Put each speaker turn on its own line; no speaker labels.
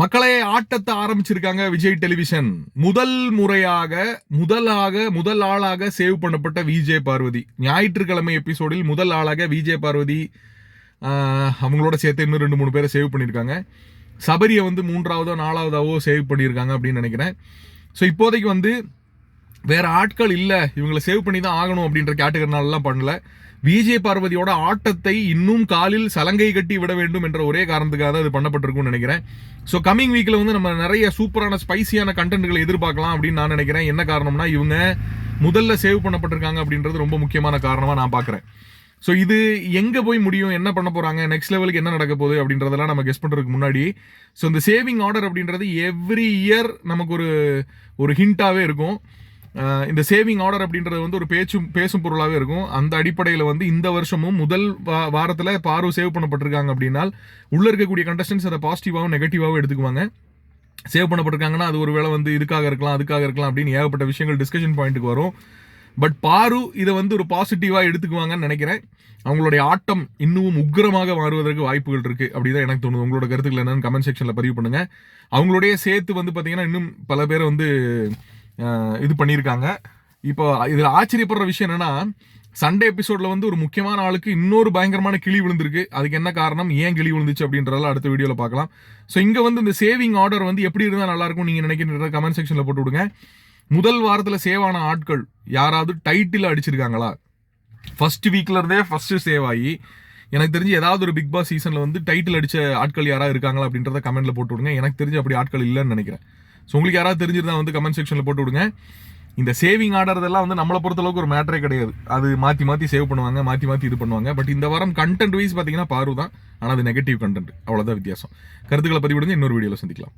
மக்களே ஆட்டத்தை ஆரம்பிச்சிருக்காங்க விஜய் டெலிவிஷன். முதல் முறையாக முதலாக முதல் ஆளாக சேவ் பண்ணப்பட்ட விஜய் பார்வதி. ஞாயிற்றுக்கிழமை எபிசோடில் முதல் ஆளாக விஜய் பார்வதி அவங்களோட சேர்த்து இன்னும் ரெண்டு மூணு பேரை சேவ் பண்ணியிருக்காங்க. சபரியை வந்து மூன்றாவதோ நாலாவதாவோ சேவ் பண்ணியிருக்காங்க அப்படின்னு நினைக்கிறேன். ஸோ இப்போதைக்கு வந்து வேற ஆட்கள் இல்லை. இவங்களை சேவ் பண்ணி தான் ஆகணும் அப்படின்ற கேட்டுக்கிறனாலலாம் பண்ணல. விஜய் பார்வதியோட ஆட்டத்தை இன்னும் காலில் சலங்கை கட்டி விட வேண்டும் என்ற ஒரே காரணத்துக்காக தான் இது பண்ணப்பட்டிருக்கும்னு நினைக்கிறேன். ஸோ கமிங் வீக்கில் வந்து நம்ம நிறைய சூப்பரான ஸ்பைசியான கண்டென்ட்களை எதிர்பார்க்கலாம் அப்படின்னு நான் நினைக்கிறேன். என்ன காரணம்னா இவங்க முதல்ல சேவ் பண்ணப்பட்டிருக்காங்க அப்படின்றது ரொம்ப முக்கியமான காரணமாக நான் பார்க்குறேன். ஸோ இது எங்கே போய் முடியும் என்ன பண்ண போகிறாங்க நெக்ஸ்ட் லெவலுக்கு என்ன நடக்க போகுது அப்படின்றதெல்லாம் நம்ம கெஸ் பண்ணுறதுக்கு முன்னாடி. ஸோ இந்த சேவிங் ஆர்டர் அப்படின்றது எவ்ரி இயர் நமக்கு ஒரு ஒரு ஹிண்ட்டாகவே இருக்கும். இந்த சேவிங் ஆர்டர் அப்படின்றது வந்து ஒரு பேச்சும் பேசும் பொருளாகவே இருக்கும். அந்த அடிப்படையில் வந்து இந்த வருஷமும் முதல் வா- வாரத்தில் பாரு சேவ் பண்ணப்பட்டிருக்காங்க அப்படின்னா உள்ள இருக்கக்கூடிய கண்டஸ்டன்ஸ் அதை பாசிட்டிவாகவும் நெகட்டிவாகவும் எடுத்துக்குவாங்க. சேவ் பண்ணப்பட்டிருக்காங்கன்னா அது ஒரு வேளை வந்து இதுக்காக இருக்கலாம் அதுக்காக இருக்கலாம் அப்படின்னு ஏகப்பட்ட விஷயங்கள் டிஸ்கஷன் பாயிண்ட்டுக்கு வரும். பட் பாரு இதை வந்து ஒரு பாசிட்டிவாக எடுத்துக்குவாங்கன்னு நினைக்கிறேன். அவங்களுடைய ஆட்டம் இன்னமும் உக்கிரமாக மாறுவதற்கு வாய்ப்புகள் இருக்குது அப்படிதான் எனக்கு தோணுது. உங்களோட கருத்துக்கள் என்னன்னு கமெண்ட் செக்ஷனில் பதிவு பண்ணுங்கள் அவங்களுடைய சேர்த்து வந்து பார்த்தீங்கன்னா இன்னும் பல பேர் வந்து இது பண்ணியிருக்காங்க. இப்போ இதில் ஆச்சரியப்படுற விஷயம் என்னென்னா சண்டே எபிசோடில் வந்து ஒரு முக்கியமான ஆளுக்கு இன்னொரு பயங்கரமான கிளி விழுந்திருக்கு. அதுக்கு என்ன காரணம்? ஏன் கிளி விழுந்துச்சு அப்படின்றதெல்லாம் அடுத்த வீடியோவில் பார்க்கலாம். ஸோ இங்கே வந்து இந்த சேவிங் ஆர்டர் வந்து எப்படி இருந்தால் நல்லாயிருக்கும் நீங்கள் நீங்க நினைக்கிற கமெண்ட் செக்ஷனில் போட்டு விடுங்க. முதல் வாரத்தில் சேவ் ஆன ஆட்கள் யாராவது டைட்டில் அடிச்சிருக்காங்களா? ஃபர்ஸ்ட் வீக்ல இருந்தே ஃபர்ஸ்ட் சேவ் ஆகி எனக்கு தெரிஞ்சு ஏதாவது ஒரு பிக் பாஸ் சீசனில் வந்து டைட்டில் அடிச்ச ஆட்கள் யாராவது இருக்காங்களா அப்படின்றத கமெண்ட்டில் போட்டு விடுங்க. எனக்கு தெரிஞ்சு அப்படி ஆட்கள் இல்லைன்னு நினைக்கிறேன். ஸோ உங்களுக்கு யாராவது தெரிஞ்சிருந்தா வந்து கமெண்ட் செக்ஷனில் போட்டு விடுங்க. இந்த சேவிங் ஆடுறதெல்லாம் வந்து நம்மளை பொறுத்த அளவுக்கு ஒரு மேட்டரே கிடையாது. அது மாத்தி மாத்தி சேவ் பண்ணுவாங்க மாத்தி மாத்தி இது பண்ணுவாங்க. பட் இந்த வாரம் கண்டென்ட் வைஸ் பாத்தீங்கன்னா பாரு தான். ஆனால் அது நெகட்டிவ் கண்டென்ட் அவ்வளோதான் வித்தியாசம். கருத்துக்களை பதிவிடுங்க. இன்னொரு வீடியோவில் சந்திக்கலாம்.